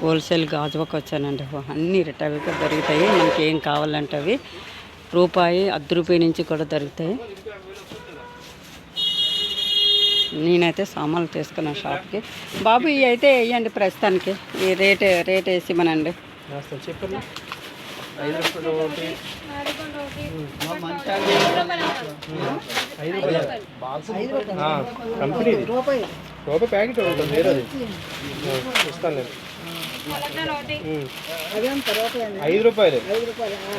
Wholesale గాజువకు వచ్చానండి. అన్ని రిటైల్గా దొరుకుతాయి. మనకి ఏం కావాలంటే అవి రూపాయి అర్ధ రూపాయి నుంచి కూడా దొరుకుతాయి. నేనైతే సామాన్లు తీసుకున్నాను షాప్కి. బాబు ఇవి అయితే వేయండి ప్రస్తుతానికి. ఈ రేట్ రేట్ వేసి మనండి రాస్తాను. చెప్పండి. ఐదు రూపాయలు. ఒకటి ఐదు రూపాయలు. ఆ, కంపెనీది. రూపాయి ప్యాకెట్ ఉంటుంది ఇస్తాను నేను. ఐదు రూపాయలు.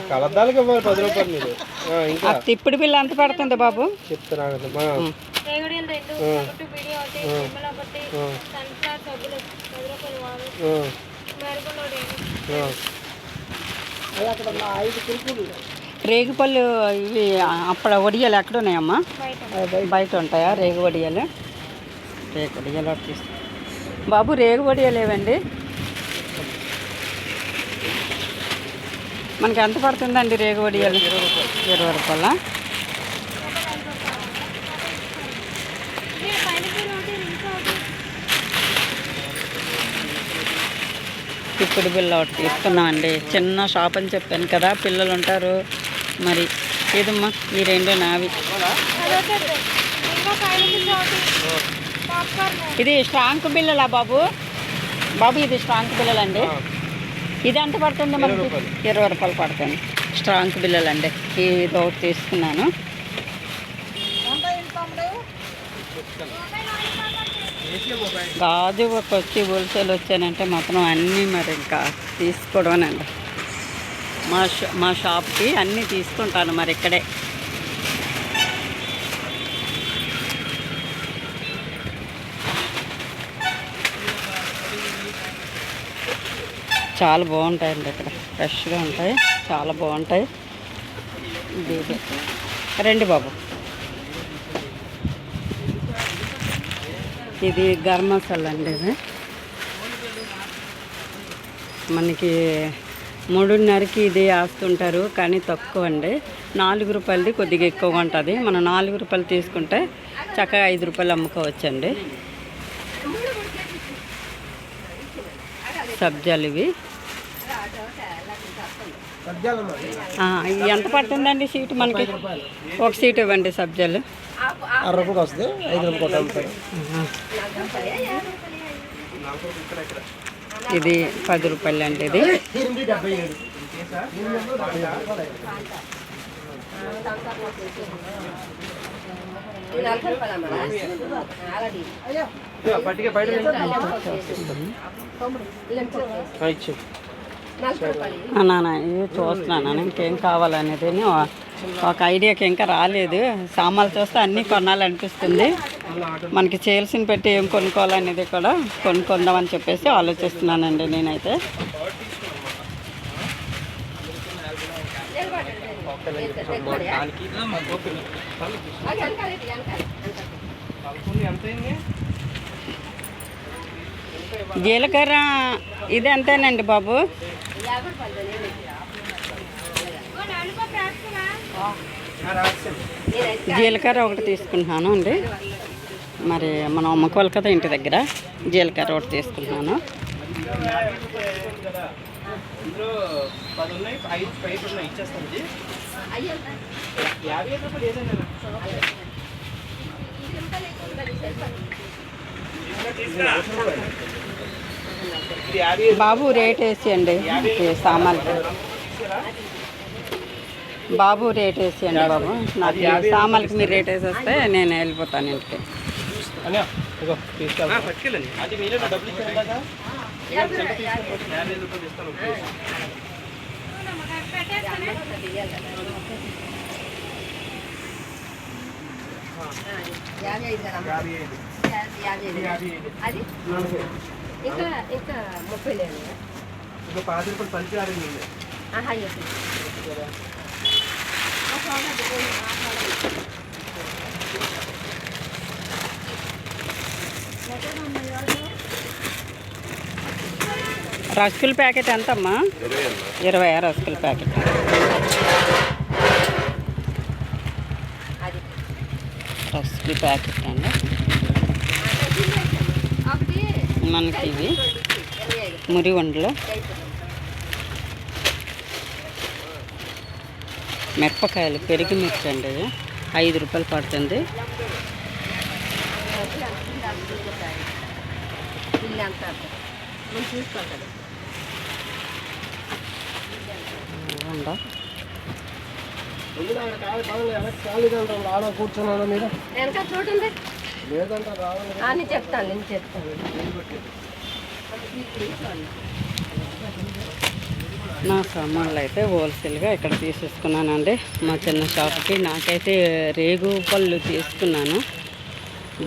కలద్దాలకి ఇవ్వాలి పది రూపాయలు మీరు. ఇంకా ఆ తిప్పుడు బిల్లు ఎంత పడుతుంది బాబు? చెప్తాను ఆగండి. మా, రేగడియలు రెండు ఒకటి బిడి ఒకటి నిమ్మల ఒకటి సన్ఫ్లవర్ సబ్బులు పది రూపాయలు వాడు ఆ, మెరుగులు ఆ. రేగుపళ్ళు ఇవి అప్పుడు వడియాలు ఎక్కడ ఉన్నాయమ్మా? బయట. ఉంటాయా? రేగు వడియాలు? రేగు వడియాలు బాబు రేగు వడియాలు ఏవండి? మనకి ఎంత పడుతుందండి రేగు వడియాలు? ఇరవై రూపాయల. ఒకటి ఇప్పుడు బిల్ల ఒకటి ఇస్తున్నామండి చిన్న షాప్ అని చెప్పాను కదా పిల్లలు ఉంటారు. మరి ఏదమ్మా ఈ రెండు నావి. ఇది స్ట్రాంగ్ బిల్లలా బాబు? బాబు ఇది స్ట్రాంగ్ బిల్లలండి ఇది ఎంత పడుతుంది మనకి? ఇరవై రూపాయలు. పడుతుంది. స్ట్రాంగ్ బిల్లలండి ఇది ఒకటి తీసుకున్నాను. గాజు ఒక వచ్చి హోల్సేల్ వచ్చానంటే మొత్తం అన్నీ మరి ఇంకా తీసుకోవడమేనండి. మా షా మా షాప్కి అన్నీ తీసుకుంటాను మరి ఇక్కడే. చాలా బాగుంటాయండి ఇక్కడ. ఫ్రెష్గా ఉంటాయి. చాలా బాగుంటాయి. రండి బాబు. ఇది గరం మసాలా అండి ఇది. మనకి మూడున్నరకి ఇది వేస్తుంటారు కానీ తక్కువ అండి. నాలుగు రూపాయలది కొద్దిగా ఎక్కువగా ఉంటుంది. మనం నాలుగు రూపాయలు తీసుకుంటే చక్కగా ఐదు రూపాయలు అమ్ముకోవచ్చండి. సబ్జాలు ఇవి. ఎంత పడుతుందండి సీటు మనకి? ఒక సీట్ ఇవ్వండి సబ్జాలు. అర రూపాయలు వస్తుంది ఐదు రూపాయలు ఇది పది రూపాయలు అండి ఇది. పట్టిక బయట ఇచ్చి నాన్న ఇవి చూస్తున్నాను ఇంకేం కావాలనేది ఒక ఐడియాకి ఇంకా రాలేదు. సామాన్లు చూస్తే అన్నీ కొనాలనిపిస్తుంది. మనకి చేయాల్సిన పెట్టి ఏం కొనుక్కోవాలనేది కూడా కొనుక్కుందామని చెప్పేసి ఆలోచిస్తున్నానండి నేనైతే. జీలకర్ర ఇది ఎంతేనండి బాబు? జీలకర్ర ఒకటి తీసుకుంటున్నాను అండి. మరి మనం అమ్ముకోవాలి కదా ఇంటి దగ్గర. జీలకర్ర ఒకటి తీసుకుంటున్నాను. ఇచ్చేస్తాను బాబు రేట్ వేసేయండి. సామాన్లు. బాబు రేట్ వేసేయండి బాబు. నాకు సామాన్లకి మీరు రేట్ వేసేస్తే నేను వెళ్ళిపోతాను ఇంటికి. యాభై ఐదు అది? ఇంకా ఇంకా ముప్పై లేదు ఇంకా పది రూపాయలు పంచి ఆహా రస్కుల ప్యాకెట్ ఎంతమ్మా? ఇరవై రస్కుల ప్యాకెట్. అది. రస్కుల ప్యాకెట్ అండి. మనకి ఇవి. మురి వండలు మిరపకాయలు పెరిగి మిర్చి అండి ఇది. ఐదు రూపాయలు పడుతుంది. కూర్చున్నాను మీరు అని చెప్తాను నేను చెప్తాను. నా సామాన్లు అయితే హోల్సేల్గా ఇక్కడ తీసేసుకున్నానండి. మా చిన్న షాప్కి నాకైతే రేగు పళ్ళు తీసుకున్నాను.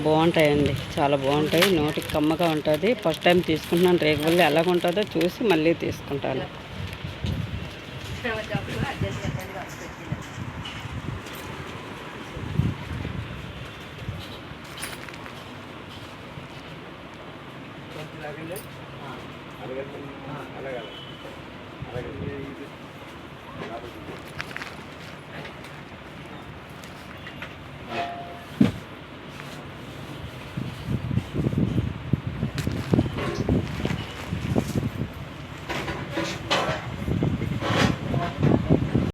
బాగుంటాయండి చాలా బాగుంటాయి. నోటికి కమ్మగా ఉంటుంది. ఫస్ట్ టైం తీసుకుంటున్నాను. రేగు పళ్ళు ఎలాగ ఉంటుందో చూసి మళ్ళీ తీసుకుంటాను. అలాగే. అలాగే. అలాగే.